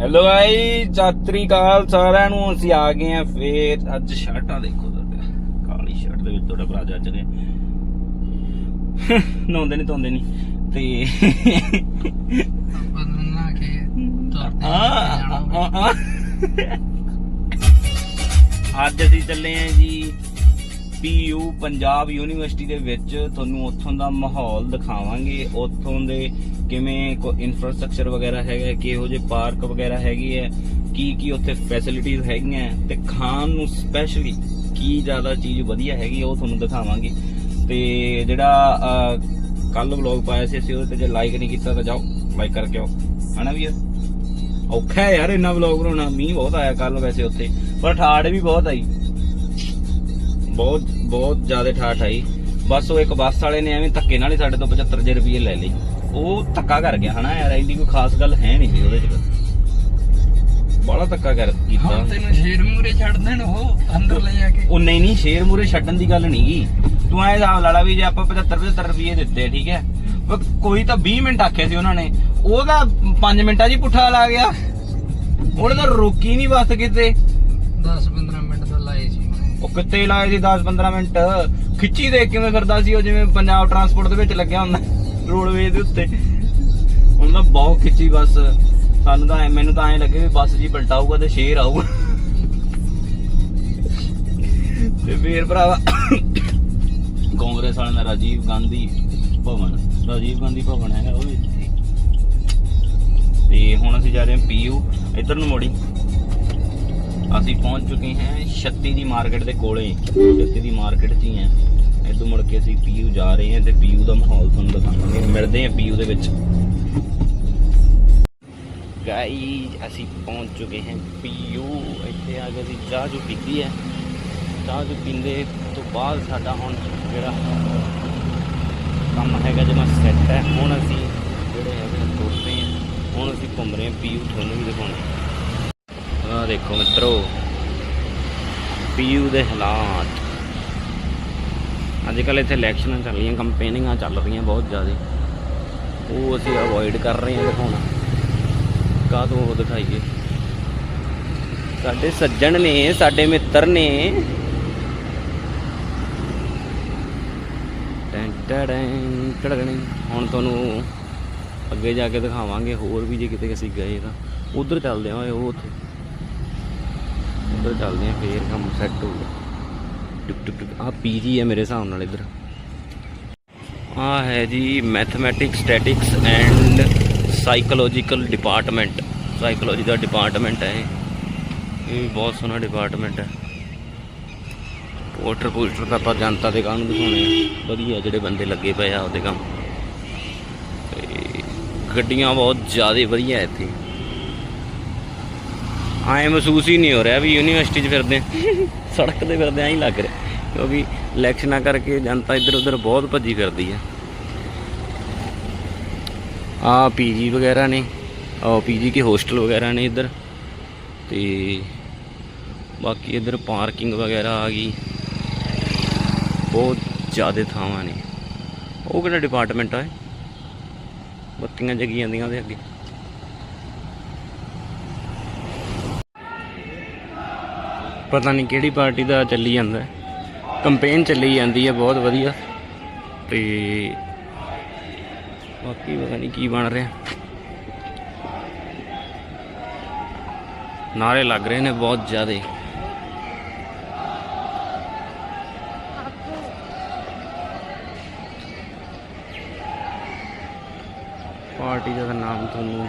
Hello ਭਾਈ ਸਤਿ ਕਾਲ ਸਾਰਿਆਂ ਨੂੰ ਅਸੀਂ ਆ ਗਏ ਆ ਫੇਰ ਅੱਜ ਸ਼ਰਟਾਂ ਦੇਖੋ ਤੁਹਾਡੇ। ਕਾਲੀ ਸ਼ਰਟ ਦੇ ਵਿੱਚ ਤੁਹਾਡਾ ਭਰਾ ਜੱਜ ਗਏ ਨਹਾਉਂਦੇ ਨਹੀਂ ਧੋਂਦੇ ਨਹੀਂ ਤੇ ਬਦਲਣਾ ਕੇ ਤੁਰਦੇ ਆ ਜਾਣਾ ਆ, ਆ। ਅੱਜ ਅਸੀਂ ਚੱਲੇ ਆ ਜੀ ਪੀਯੂ ਪੰਜਾਬ ਯੂਨੀਵਰਸਿਟੀ ਦੇ ਵਿੱਚ। ਤੁਹਾਨੂੰ ਉੱਥੋਂ ਦਾ ਮਾਹੌਲ ਦਿਖਾਵਾਂਗੇ। ਉੱਥੋਂ ਦੇ ਕਿਵੇਂ ਕੋ ਇਨਫਰਾਸਟ੍ਰਕਚਰ ਵਗੈਰਾ ਹੈਗਾ, ਕਿਹੋ ਜਿਹੇ ਪਾਰਕ ਵਗੈਰਾ ਹੈਗੇ ਹੈ, ਕੀ ਕੀ ਉੱਥੇ ਫੈਸਿਲਿਟੀਆਂ ਹੈਗੀਆਂ, ਤੇ ਖਾਣ ਨੂੰ ਸਪੈਸ਼ਲੀ ਕੀ ਜ਼ਿਆਦਾ ਚੀਜ਼ ਵਧੀਆ ਹੈਗੀ ਉਹ ਤੁਹਾਨੂੰ ਦਿਖਾਵਾਂਗੇ। ਤੇ ਜਿਹੜਾ ਕੱਲ ਵਲੌਗ ਪਾਇਆ ਸੀ ਅਸੀਂ ਉਹਦੇ ਤੇ ਜੇ ਲਾਈਕ ਨਹੀਂ ਕੀਤਾ ਤਾਂ ਜਾਓ ਲਾਈਕ ਕਰਕੇ ਆਓ। ਹਨਾ ਵੀ ਔਖਾ ਹੈ ਯਾਰ ਇੰਨਾ ਵਲੌਗ ਬਣਾਉਣਾ, ਮੀਂਹ ਬਹੁਤ ਆਇਆ ਕੱਲ ਵੈਸੇ ਉੱਥੇ, ਪਰ ਠਾੜ ਵੀ ਬਹੁਤ ਆਈ। ਬਹੁਤ ਬਹੁਤ ਜ਼ਿਆਦਾ ਠਾਠ ਆਈ। ਬਸ ਉਹ ਇੱਕ ਬੱਸ ਵਾਲੇ ਨੇ ਐਵੇਂ ਧੱਕੇ ਨਾਲ ਹੀ ਸਾਡੇ ਤੋਂ 75 ਰੁਪਏ ਲੈ ਲਈ ਉਹ ਧੱਕਾ ਕਰ ਗਿਆ ਹਨਾ? ਯਾਰ ਐਡੀ ਕੋਈ ਖਾਸ ਗੱਲ ਹੈ ਨਹੀਂ ਸੀ ਉਹਦੇ ਚ। ਬੜਾ ਧੱਕਾ ਕਰ ਕੀਤਾ। ਹੁਣ ਤੈਨੂੰ ਸ਼ੇਰ ਮੂਰੇ ਛੱਡ ਦੇਣ ਉਹ ਅੰਦਰ ਲੈ ਜਾ ਕੇ। ਉਹ ਨਹੀਂ ਨਹੀਂ ਸ਼ੇਰ ਮੂਰੇ ਛੱਡਣ ਦੀ ਗੱਲ ਨਹੀਂ ਤੂੰ ਐ ਹਿਸਾਬ ਲਾ ਲਾ ਵੀ ਜੇ ਆਪਾਂ 75 75 ਰੁਪਏ ਦਿੱਤੇ ਠੀਕ ਹੈ? ਕੋਈ ਤਾਂ 20 ਮਿੰਟ ਆਖੇ ਸੀ ਉਹਨਾਂ ਨੇ। ਉਹਦਾ 5 ਮਿੰਟਾਂ ਹੀ ਪੁੱਠਾ ਲਾ ਗਿਆ। ਉਹਨੇ ਤਾਂ ਰੋਕੀ ਨਹੀਂ ਬੱਸ ਕਿਤੇ। 10 15 ਮਿੰਟ ਤਾਂ ਲਾਏ ਸੀ ਉਹ ਕਿੱਥੇ ਲਾਏ ਸੀ 10 15 ਮਿੰਟ? ਖਿੱਚੀ ਦੇ ਕਿਵੇਂ ਫਿਰਦਾ ਸੀ ਉਹ ਜਿਵੇਂ ਪੰਜਾਬ ਟਰਾਂਸਪੋਰਟ ਦੇ ਵਿੱਚ ਲੱਗਿਆ ਹੁੰਦਾ। ਰੋਡਵੇ ਦੇ ਉੱਤੇ। ਹੁਣ ਬਹੁਤ ਖਿੱਚੀ ਬੱਸ। ਸਾਨੂੰ ਤਾਂ ਮੈਨੂੰ ਤਾਂ ਐਂ ਲੱਗੇ ਵੀ ਬੱਸ ਜੀ ਪਲਟਾਊਗਾ ਤੇ ਸ਼ੇਰ ਆਊਗਾ। ਤੇ ਫੇਰ ਭਰਾਵਾ, ਕਾਂਗਰਸ ਵਾਲਿਆਂ ਦਾ ਰਾਜੀਵ ਗਾਂਧੀ ਭਵਨ। ਰਾਜੀਵ ਗਾਂਧੀ ਭਵਨ ਹੈਗਾ ਉਹ ਵਿੱਚ ਤੇ ਹੁਣ ਅਸੀਂ ਜਾ ਰਹੇ ਹਾਂ ਪੀਯੂ। ਇੱਧਰ ਨੂੰ ਮੋੜੀ। ਅਸੀਂ ਪਹੁੰਚ ਚੁੱਕੇ ਹਾਂ ਛੱਤੀ ਦੀ ਮਾਰਕੀਟ ਦੇ ਕੋਲੇ। ਛੱਤੀ ਦੀ ਮਾਰਕੀਟ 'ਚ ਹੀ ਹਾਂ। ਇਦੋਂ ਮੁੜ ਕੇ ਅਸੀਂ ਪੀਯੂ ਜਾ ਰਹੇ ਹਾਂ ਤੇ ਪੀਯੂ ਦਾ ਮਾਹੌਲ ਤੁਹਾਨੂੰ ਦਿਖਾਵਾਂਗੇ। ਮਿਲਦੇ ਹਾਂ ਪੀਯੂ ਦੇ ਵਿੱਚ। ਗਾਈ ਅਸੀਂ ਪਹੁੰਚ ਚੁੱਕੇ ਹਾਂ ਪੀਯੂ ਇੱਥੇ ਆ ਕੇ ਅਸੀਂ ਚਾਹ ਜੋ ਪੀਤੀ ਹੈ। ਚਾਹ ਜੋ ਪੀਂਦੇ ਤੋਂ ਬਾਅਦ ਸਾਡਾ ਹੁਣ ਜਿਹੜਾ ਕੰਮ ਹੈਗਾ, ਜਮਾ ਸੈੱਟ ਹੈ। ਹੁਣ ਅਸੀਂ ਜਿਹੜੇ ਹੈਗੇ ਤੁਰਦੇ ਹਾਂ। ਹੁਣ ਅਸੀਂ ਘੁੰਮ ਰਹੇ ਹਾਂ ਪੀਯੂ ਤੁਹਾਨੂੰ ਵੀ ਦਿਖਾਉਣਾ ਆ ਦੇਖੋ ਮਿੱਤਰੋ ਪੀਯੂ ਦੇ ਹਾਲਾਤ। ਅੱਜ ਕੱਲ ਇੱਥੇ ਇਲੈਕਸ਼ਨਾਂ ਚੱਲ ਰਹੀਆਂ ਕੰਪੇਨਿੰਗਾਂ ਚੱਲ ਰਹੀਆਂ ਬਹੁਤ ਜ਼ਿਆਦਾ। ਉਹ ਅਸੀਂ ਅਵੋਇਡ ਕਰ ਰਹੇ ਹਾਂ ਦਿਖਾਉਣਾ। ਕਾਹਤੋਂ ਉਹ ਦਿਖਾਈਏ? ਸਾਡੇ ਸੱਜਣ ਨੇ, ਸਾਡੇ ਮਿੱਤਰ ਨੇ। ਟੈਂ ਹੁਣ ਤੁਹਾਨੂੰ ਅੱਗੇ ਜਾ ਕੇ ਦਿਖਾਵਾਂਗੇ, ਹੋਰ ਵੀ ਜੇ ਕਿਤੇ ਅਸੀਂ ਗਏ ਤਾਂ। ਉਧਰ ਚੱਲਦੇ ਆਂ ਓਏ, ਉਹ ਉੱਥੇ। ਉਧਰ ਚੱਲਦੇ ਆਂ ਫੇਰ ਕੰਮ ਸੈੱਟ ਹੋਊਗਾ ਟੁਕ ਟੁਕ ਟੁਕ ਆ ਪੀਜੀ ਹੈ ਮੇਰੇ ਹਿਸਾਬ ਨਾਲ ਇੱਧਰ। ਆ ਹੈ ਜੀ mathematics statics and psychological department psychology the department ਹੈ ਇਹ। ਵੀ ਬਹੁਤ ਸੋਹਣਾ ਡਿਪਾਰਟਮੈਂਟ ਹੈ। ਪੋਸਟਰ ਪੋਸਟਰ ਤਾਂ ਆਪਾਂ ਜਨਤਾ ਦੇ ਕੰਮ ਦਿਖਾਉਣੇ ਆ। ਵਧੀਆ ਜਿਹੜੇ ਬੰਦੇ ਲੱਗੇ ਪਏ ਆ ਉਹਦੇ ਕੰਮ। ਤੇ ਗੱਡੀਆਂ ਬਹੁਤ ਜ਼ਿਆਦਾ ਵਧੀਆ ਇੱਥੇ। ਆਏ ਮਹਿਸੂਸ ਹੀ ਨਹੀਂ ਹੋ ਰਿਹਾ ਵੀ ਯੂਨੀਵਰਸਿਟੀ 'ਚ ਫਿਰਦੇ। ਸੜਕ ਤੇ ਫਿਰਦੇ ਆਂ ਹੀ ਲੱਗ ਰਿਹਾ। ਕਿਉਂਕਿ ਇਲੈਕਸ਼ਨਾਂ ਕਰਕੇ ਜਨਤਾ ਇੱਧਰ ਉੱਧਰ ਬਹੁਤ ਭੱਜੀ ਫਿਰਦੀ ਹੈ ਆ ਪੀਜੀ ਵਗੈਰਾ ਨੇ ਆ ਪੀਜੀ ਕੇ ਹੋਸਟਲ ਵਗੈਰਾ ਨੇ ਇੱਧਰ। ਤੇ ਬਾਕੀ ਇੱਧਰ ਪਾਰਕਿੰਗ ਵਗੈਰਾ ਆ ਗਈ। ਬਹੁਤ ਜ਼ਿਆਦਾ ਥਾਵਾਂ ਨੇ। ਉਹ ਕਿਹੜਾ ਡਿਪਾਰਟਮੈਂਟ ਆ? ਬੱਤੀਆਂ ਜਗੀ ਜਾਂਦੀਆਂ ਉਹਦੇ ਅੱਗੇ। ਪਤਾ ਨਹੀਂ ਕਿਹੜੀ ਪਾਰਟੀ ਦਾ ਚੱਲੀ ਜਾਂਦਾ ਕੰਪੇਨ ਚੱਲੀ ਜਾਂਦੀ ਹੈ, ਬਹੁਤ ਵਧੀਆ। ਤੇ ਬਾਕੀ ਪਤਾ ਨਹੀਂ ਕੀ ਬਣ ਰਿਹਾ। ਨਾਰੇ ਲੱਗ ਰਹੇ ਨੇ ਬਹੁਤ ਜ਼ਿਆਦੇ। ਪਾਰਟੀ ਦਾ ਨਾਮ ਤੁਹਾਨੂੰ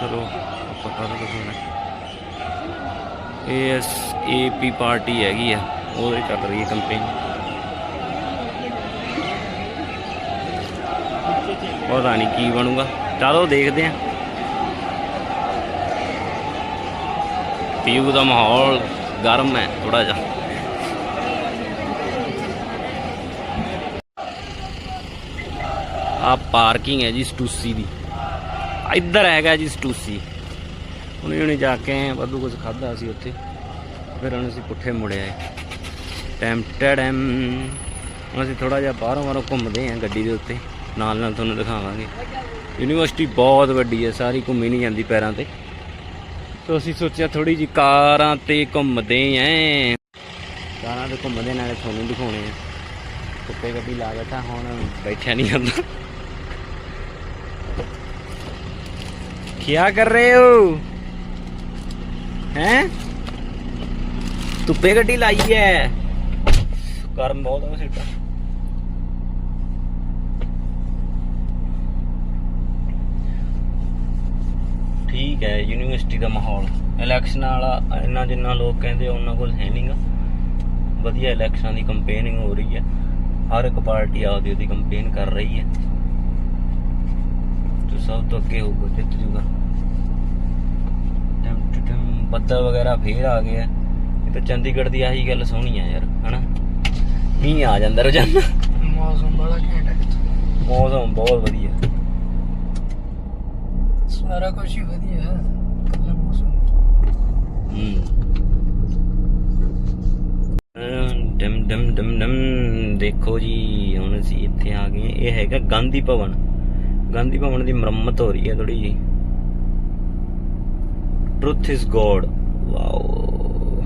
ਚਲੋ ਆਪਾਂ ਕਰ ਦਿਖਾਉਣਾ ਐਸ ਏਪੀ ਪਾਰਟੀ ਹੈਗੀ ਆ, ਉਹਦੇ ਚੱਲ ਰਹੀ ਹੈ ਕੰਪੇਨ ਪਤਾ ਨਹੀਂ ਕੀ ਬਣੂਗਾ। ਚਲੋ ਦੇਖਦੇ ਆਂ ਪੀਯੂ ਦਾ ਮਾਹੌਲ ਗਰਮ ਹੈ ਥੋੜਾ ਜਿਹਾ। ਆ ਪਾਰਕਿੰਗ ਹੈ ਜੀ ਸਟੂਸੀ ਦੀ। ਇੱਧਰ ਹੈਗਾ ਜੀ ਸਟੂਸੀ। ਉਹਨੇ ਉਹਨੇ ਜਾ ਕੇ ਆਏ ਵਾਧੂ ਕੁਝ ਖਾਦਾ ਸੀ ਉੱਥੇ। ਫਿਰ ਉਹਨੇ ਅਸੀਂ ਪੁੱਠੇ ਮੁੜੇ ਆਏ। ਟੈਮ ਟੈਡਮ ਹੁਣ ਅਸੀਂ ਥੋੜਾ ਜਿਹਾ ਬਾਹਰੋਂ ਬਾਹਰੋਂ ਘੁੰਮਦੇ ਆਂ ਗੱਡੀ ਦੇ ਉੱਤੇ। ਨਾਲ ਨਾਲ ਤੁਹਾਨੂੰ ਦਿਖਾਵਾਂਗੇ। ਯੂਨੀਵਰਸਿਟੀ ਬਹੁਤ ਵੱਡੀ ਹੈ, ਸਾਰੀ ਘੁੰਮੀ ਨਹੀਂ ਜਾਂਦੀ ਪੈਰਾਂ ਤੇ। ਤੋ ਅਸੀਂ ਸੋਚਿਆ ਥੋੜੀ ਜੀ ਕਾਰਾਂ ਤੇ ਘੁੰਮਦੇ ਆਂ। ਕਾਰਾਂ ਤੇ ਘੁੰਮਦੇ ਨਾਲੇ ਤੁਹਾਨੂੰ ਦਿਖਾਉਣੇ ਆ। ਕੁੱਤੇ ਗੱਡੀ ਲਾ ਬੈਠਾ, ਹੁਣ ਬੈਠਿਆ ਨਹੀਂ ਜਾਂਦਾ। ਕੀ ਕਰ ਰਹੇ ਹੋ? हैं ਧੁੱਪੇ ਗੱਡੀ ਲਾਈ ਹੈ ਗਰਮ ਬਹੁਤ ਹੈ ਸੀਟਾਂ ਠੀਕ ਹੈ ਯੂਨੀਵਰਸਿਟੀ ਦਾ ਮਾਹੌਲ। ਇਲੈਕਸ਼ਨ ਵਾਲਾ, ਇੰਨਾ ਜਿੰਨਾ ਲੋਕ ਕਹਿੰਦੇ ਉਹਨਾਂ ਕੋਲ ਹੈ ਨਹੀਂਗਾ ਵਧੀਆ ਇਲੈਕਸ਼ਨਾਂ ਦੀ ਕੰਪੇਨਿੰਗ ਹੋ ਰਹੀ ਹੈ ਹਰ ਇੱਕ ਪਾਰਟੀ ਆਪਦੀ ਉਹਦੀ ਕੰਪੇਨ ਕਰ ਰਹੀ ਹੈ ਤੇ ਸਭ ਤੋਂ ਅੱਗੇ ਹੋਊਗਾ, ਜਿੱਤ ਜੂਗਾ। ਬੱਦਲ ਵਗੈਰਾ ਫੇਰ ਆ ਗਿਆ ਇਹ ਤਾਂ ਚੰਡੀਗੜ੍ਹ ਦੀ ਆਹੀ ਗੱਲ ਸੋਹਣੀ ਆ ਯਾਰ ਹਨਾ? ਮੀਂਹ ਆ ਜਾਂਦਾ ਰੋਜ਼ਾਨਾ। ਮੌਸਮ ਬੜਾ ਘੈਂਟ ਹੈ। ਮੌਸਮ ਬਹੁਤ ਵਧੀਆ। ਸਾਰਾ ਕੁਝ ਹੀ ਵਧੀਆ ਹੈ ਕੱਲਾ ਮੌਸਮ। ਹਮ ਡਮ ਡਮ ਡਮ ਡਮ ਦੇਖੋ ਜੀ ਹੁਣ ਅਸੀਂ ਇੱਥੇ ਆ ਗਏ। ਇਹ ਹੈਗਾ ਗਾਂਧੀ ਭਵਨ। ਗਾਂਧੀ ਭਵਨ ਦੀ ਮੁਰੰਮਤ ਹੋ ਰਹੀ ਹੈ ਥੋੜੀ ਜੀ ਟਰੁੱਥ ਇਜ਼ ਗੋਡ ਵਾਓ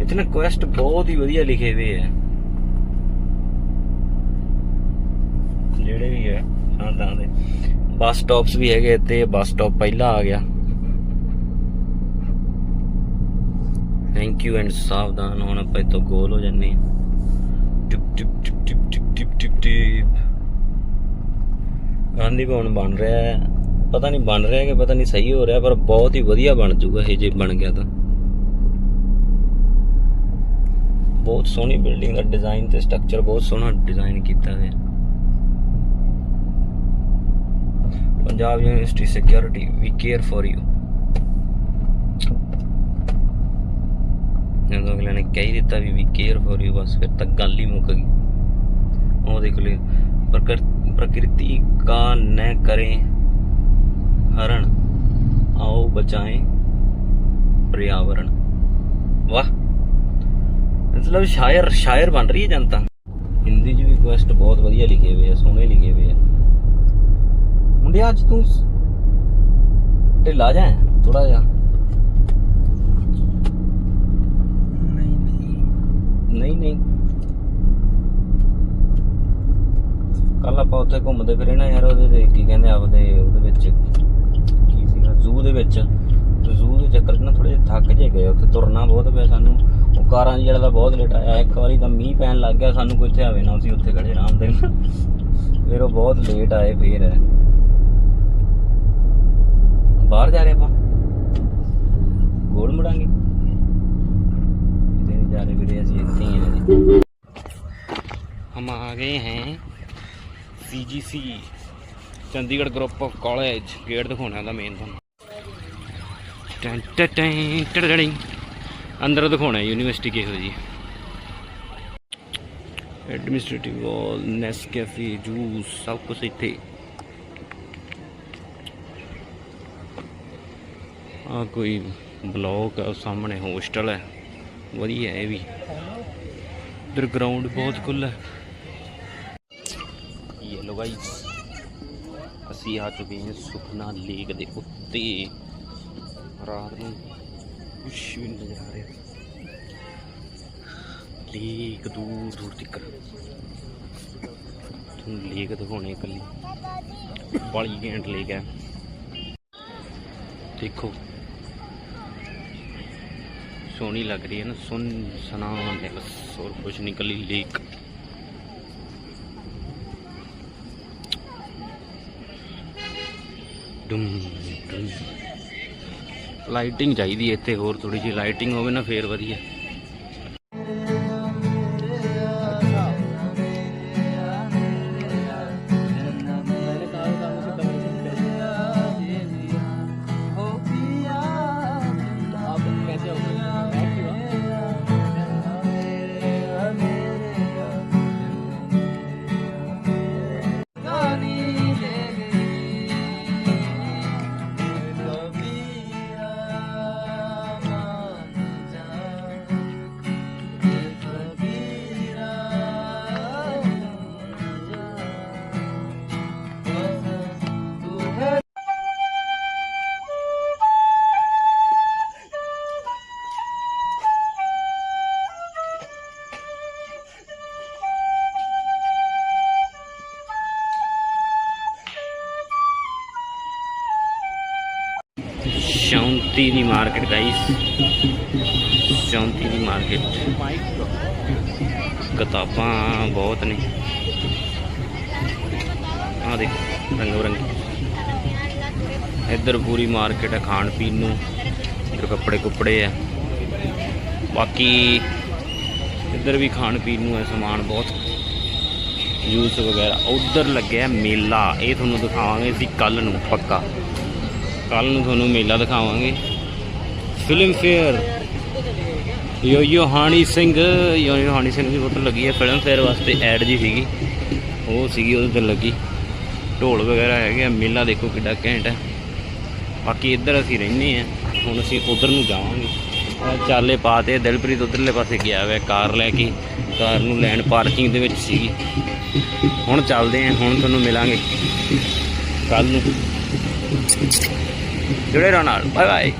ਇਤਨੇ ਕੁਐਸਟ ਬਹੁਤ ਹੀ ਵਧੀਆ ਲਿਖੇ ਹੋਏ ਆ ਜਿਹੜੇ ਵੀ ਹੈ, ਹਾਂ, ਤਾਂ ਦੇ। ਬੱਸ ਸਟਾਪਸ ਵੀ ਹੈਗੇ ਤੇ ਬੱਸ ਸਟਾਪ ਪਹਿਲਾ ਆ ਗਿਆ। ਥੈਂਕ ਯੂ ਐਂਡ ਸਾਵਧਾਨ ਹੁਣ, ਆਪਾਂ ਇਤੋਂ ਗੋਲ ਹੋ ਜੰਨੇ ਟਿਪ ਟਿਪ ਟਿਪ ਟਿਪ ਟਿਪ ਟਿਪ ਟਿਪ। ਗਾਂਧੀ ਭਵਨ ਬਣ ਰਿਹਾ ਹੈ। ਪਤਾ ਨਹੀਂ ਬਣ ਰਿਹਾ ਕਿ ਪਤਾ ਨਹੀਂ ਸਹੀ ਹੋ ਰਿਹਾ, ਪਰ ਬਹੁਤ ਹੀ ਵਧੀਆ ਬਣ ਜੂਗਾ ਇਹ ਜੇ ਬਣ ਗਿਆ ਤਾਂ। ਬਹੁਤ ਸੋਹਣੀ ਬਿਲਡਿੰਗ ਦਾ ਡਿਜ਼ਾਈਨ ਤੇ ਸਟਰਕਚਰ ਬਹੁਤ ਸੋਹਣਾ ਡਿਜ਼ਾਈਨ ਕੀਤਾ ਹੋਇਆ। Punjab university security we care for you ਜਦੋਂ ਅਗਲੇ ਨੇ ਕਹਿ ਦਿੱਤਾ ਵੀ ਵੀ ਕੇਅਰ ਫॉर ਯੂ ਬਸ ਫਿਰ ਤਾਂ ਗੱਲ ਹੀ ਮੁੱਕ ਗਈ। ਉਹ ਦੇਖ ਲਈ ਪ੍ਰਕਿਰਤੀ ਕਾ ਨਾ ਕਰੇ। हरण आओ बचाएं पर्यावरण वाह ਮਤਲਬ ਸ਼ਾਇਰ ਸ਼ਾਇਰ ਬਣ ਰਹੀ ਹੈ ਜਨਤਾ ਹਿੰਦੀ 'ਚ ਵੀ ਕੁਐਸਟ ਬਹੁਤ ਵਧੀਆ ਲਿਖੇ ਹੋਏ ਆ ਸੋਹਣੇ ਲਿਖੇ ਹੋਏ ਆ ਮੁੰਡਿਆ ਅੱਜ ਤੂੰ ਢਿੱਲਾ ਜਾ ਥੋੜਾ ਜਿਹਾ ਨਹੀਂ ਨਹੀਂ ਨਹੀਂ ਨਹੀਂ ਕੱਲ ਆਪਾਂ ਉੱਥੇ ਘੁੰਮਦੇ ਫਿਰੇ ਨਾ ਯਾਰ ਉਹਦੇ ਤੇ ਕੀ ਕਹਿੰਦੇ ਆਪਦੇ ਉਹਦੇ ਵਿੱਚ ਕੀ ਸੀਗਾ ਜ਼ੂ ਦੇ ਵਿੱਚ ਤੇ ਜ਼ੂ ਦੇ ਚੱਕਰ 'ਚ ਨਾ ਥੋੜੇ ਜਿਹਾ ਥੱਕ ਜੇ ਗਏ ਉੱਥੇ ਤੁਰਨਾ ਬਹੁਤ ਪਿਆ ਸਾਨੂੰ ਉਹ ਕਾਰਾਂ ਜਿਹੜਾ ਦਾ ਬਹੁਤ ਲੇਟ ਆਇਆ ਇੱਕ ਵਾਰੀ ਤਾਂ ਮੀਂਹ ਪੈਣ ਲੱਗ ਗਿਆ ਸਾਨੂੰ ਕੋਈ ਇੱਥੇ ਆਵੇ ਨਾ ਅਸੀਂ ਉੱਥੇ ਖੜੇ ਆਰਾਮ ਦੇ ਨਾਲ ਫਿਰ ਉਹ ਬਹੁਤ ਲੇਟ ਆਏ ਫੇਰ ਬਾਹਰ ਜਾ ਰਹੇ ਆਪਾਂ ਗੋਲ ਮੁੜਾਂਗੇ किधर जा रहे वीरे ऐसे इतने ही हैं हम आ गए हैं CGC Chandigarh group of college gate ਦਿਖਾਉਣਾ ਦਾ ਮੇਨ ਤੁਹਾਨੂੰ ਟੈਂ ਟੈਂ ਟੈਂ ਟੜੜੜੀ ਅੰਦਰ ਦਿਖਾਉਣਾ ਯੂਨੀਵਰਸਿਟੀ ਕਿਹੋ ਜੀ ਐਡਮਿਨਿਸਟ੍ਰੇਟਿਵ ਵਾਲ ਨੈਸ ਕੈਫੇ ਜੂਸ ਸਭ ਕੁਝ ਇੱਥੇ। ਆ ਕੋਈ ਬਲੌਕ ਆ, ਸਾਹਮਣੇ ਹੋਸਟਲ ਹੈ। ਵਧੀਆ ਇਹ ਵੀ। ਇਧਰ ਗਰਾਊਂਡ ਬਹੁਤ ਖੁੱਲਾ ਹੈ। ਯੈਲੋ ਗਾਈਸ ਅਸੀਂ ਆ ਚੁੱਕੇ ਹਾਂ ਸੁਖਨਾ ਲੇਕ ਦੇ ਉੱਤੇ। ਰਾਤ ਨੂੰ ਕੁਛ ਵੀ ਨਹੀਂ ਨਜ਼ਰ ਆ ਰਿਹਾ। ਲੇਕ ਦੂਰ ਦੂਰ ਤੱਕ। ਤੁਹਾਨੂੰ ਲੇਕ ਦਿਖਾਉਣੇ ਇਕੱਲੀ। ਬੜੀ ਘੈਂਟ ਲੇਕ ਹੈ। ਦੇਖੋ। ਸੋਹਣੀ ਲੱਗ ਰਹੀ ਹੈ ਨਾ, ਸੁਨ ਸਨਾਮ ਹੈ ਬਸ, ਹੋਰ ਕੁਝ ਨਹੀਂ ਕੱਲੀ ਲੇਕ। ਡੁਮ ਡੁਮ ਲਾਈਟਿੰਗ ਚਾਹੀਦੀ ਹੈ ਇੱਥੇ ਹੋਰ ਥੋੜੀ ਜਿਹੀ ਲਾਈਟਿੰਗ ਹੋਵੇ ਨਾ ਫੇਰ ਵਧੀਆ। ਸ਼ੌਂਤੀ ਦੀ ਮਾਰਕੀਟ ਗਾਈਸ ਸ਼ੌਂਤੀ ਦੀ ਮਾਰਕੀਟ। ਕਿਤਾਬਾਂ ਬਹੁਤ ਨੇ। ਆ ਦੇਖ ਰੰਗ ਬਰੰਗੀ ਇੱਧਰ ਪੂਰੀ ਮਾਰਕੀਟ ਹੈ ਖਾਣ ਪੀਣ ਨੂੰ। ਇੱਧਰ ਕੱਪੜੇ ਕੁੱਪੜੇ ਆ ਬਾਕੀ ਇੱਧਰ ਵੀ ਖਾਣ ਪੀਣ ਨੂੰ ਹੈ ਸਮਾਨ ਬਹੁਤ। ਜੂਸ ਵਗੈਰਾ। ਉਧਰ ਲੱਗਿਆ ਮੇਲਾ। ਇਹ ਤੁਹਾਨੂੰ ਦਿਖਾਵਾਂਗੇ ਅਸੀਂ ਕੱਲ ਨੂੰ, ਪੱਕਾ। ਕੱਲ ਨੂੰ ਤੁਹਾਨੂੰ ਮੇਲਾ ਦਿਖਾਵਾਂਗੇ। ਫਿਲਮ ਫੇਅਰ ਯੋ ਯੋਹਾਨੀ ਸਿੰਘ ਯੋ ਯੋ ਸਿੰਘ ਦੀ ਫੋਟੋ ਲੱਗੀ ਹੈ ਫਿਲਮ ਫੇਅਰ ਵਾਸਤੇ ਐਡ ਜੀ ਸੀਗੀ। ਉਹ ਸੀਗੀ, ਉਹਦੇ ਤੇ ਲੱਗੀ। ਢੋਲ ਵਗੈਰਾ ਹੈਗੇ ਆ, ਮੇਲਾ ਦੇਖੋ ਕਿੱਡਾ ਘੈਂਟ ਹੈ। ਬਾਕੀ ਇੱਧਰ ਅਸੀਂ ਰਹਿੰਦੇ ਆ ਹੁਣ ਅਸੀਂ ਉਧਰ ਨੂੰ ਜਾਵਾਂਗੇ। ਆਹ ਚਾਲੇ ਪਾਤੇ ਦਿਲਪ੍ਰੀਤ ਉਧਰਲੇ ਪਾਸੇ ਗਿਆ ਹੋਇਆ, ਕਾਰ ਲੈ ਕੇ। ਕਾਰ ਨੂੰ ਲੈਣ ਪਾਰਕਿੰਗ ਦੇ ਵਿੱਚ ਸੀਗੀ। ਹੁਣ ਚੱਲਦੇ ਆ ਹੁਣ ਤੁਹਾਨੂੰ ਮਿਲਾਂਗੇ। ਕੱਲ ਨੂੰ। ਜੁੜੇ ਰਹੋ ਨਾਲ ਬਾਏ ਬਾਏ